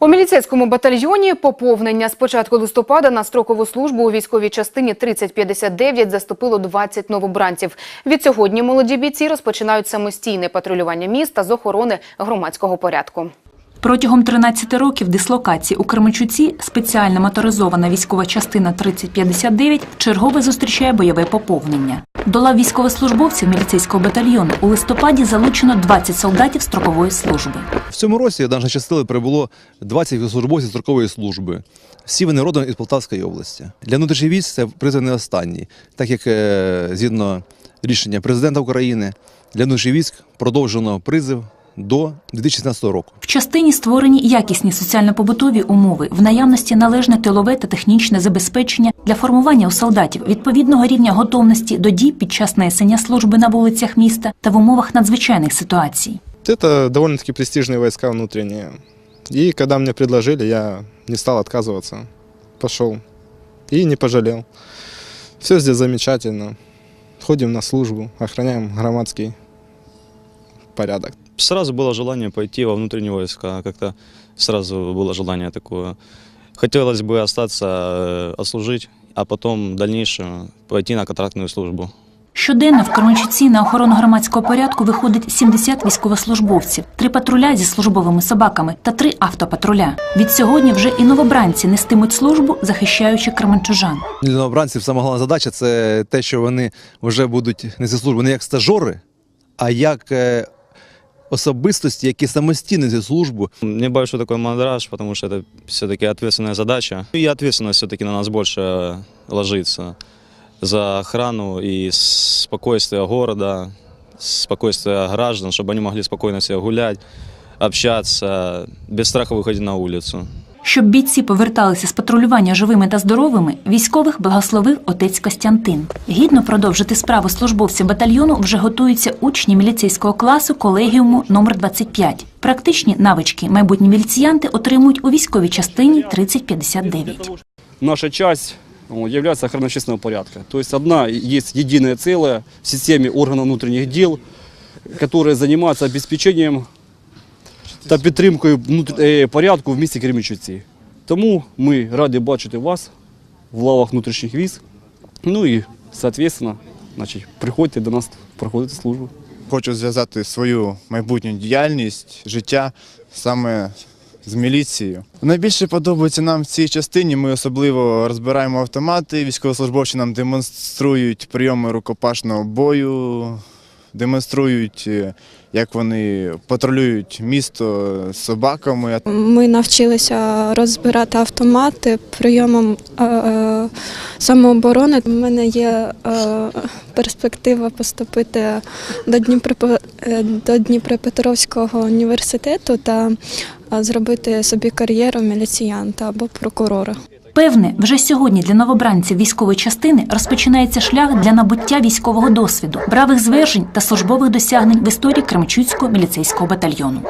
У міліцейському батальйоні поповнення з початку листопада на строкову службу у військовій частині 3059 заступило 20 новобранців. Від сьогодні молоді бійці розпочинають самостійне патрулювання міста з охорони громадського порядку. Протягом 13 років дислокації у Кременчуці спеціальна моторизована військова частина 3059 чергове зустрічає бойове поповнення. До лав військовослужбовців міліцейського батальйону у листопаді залучено 20 солдатів строкової служби. В цьому році до нашої частини прибуло 20 службовців строкової служби. Всі вони родом із Полтавської області. Для внутрішніх військ це призов не останній, так як е, згідно рішення президента України для внутрішніх військ продовжено призив до 2016 року. В частині створені якісні соціально-побутові умови, в наявності належне тилове та технічне забезпечення для формування у солдатів відповідного рівня готовності до дій під час несення служби на вулицях міста та в умовах надзвичайних ситуацій. Это довольно-таки престижные войска внутренние. И когда мне предложили, я не стал отказываться. Пошел. И не пожалел. Все здесь замечательно. Ходим на службу, охраняем громадский порядок. Сразу было желание пойти во внутренние войска, как-то сразу было желание такое. Хотелось бы остаться, э, отслужить, а потом в дальнейшем пойти на контрактную службу. Щоденно в Кременчуці на охорону громадського порядку виходить 70 військовослужбовців, три патруля зі службовими собаками та три автопатруля. Від сьогодні вже і новобранці нестимуть службу, захищаючи кременчужан. Для новобранців сама головна задача це те, що вони вже будуть нести службу не як стажори, а як е, особистості, які самостійно несуть службу. Небольшой такой мандраж, потому что это все-таки ответственная задача. И ответственность все-таки на нас больше э, ложится за охрану и спокойствие города, спокойствие граждан, чтобы они могли спокойно себе гулять, общаться, без страха выходить на улицу. Щоб бійці поверталися з патрулювання живими та здоровими, військових благословив отець Костянтин. Гідно продовжити справу службовців батальйону вже готуються учні міліцейського класу колегіуму номер 25. Практичні навички майбутні міліціянти отримують у військовій частині 3059. наша часть вот, является охраной общественного порядка. То есть одна есть единое целое в системе органов внутренних дел, которые занимаются обеспечением та підтримкою внутр- е, порядку в місті Кременчуці. Тому ми раді бачити вас в лавах внутрішніх військ. Ну і, соответственно, значить, приходьте до нас проходити службу. Хочу зв'язати свою майбутню діяльність, життя саме з міліцією. Найбільше подобається нам в цій частині. Ми особливо розбираємо автомати. Військовослужбовці нам демонструють прийоми рукопашного бою, демонструють, е, як вони патрулюють місто з собаками. Ми навчилися розбирати автомати прийомом е, е, самооборони. У мене є перспектива поступити до, до Дніпропетровського університету та зробити собі кар'єру міліціянта або прокурора. Певне, вже сьогодні для новобранців військової частини розпочинається шлях для набуття військового досвіду, бравих звержень та службових досягнень в історії Кремчуцького міліцейського батальйону.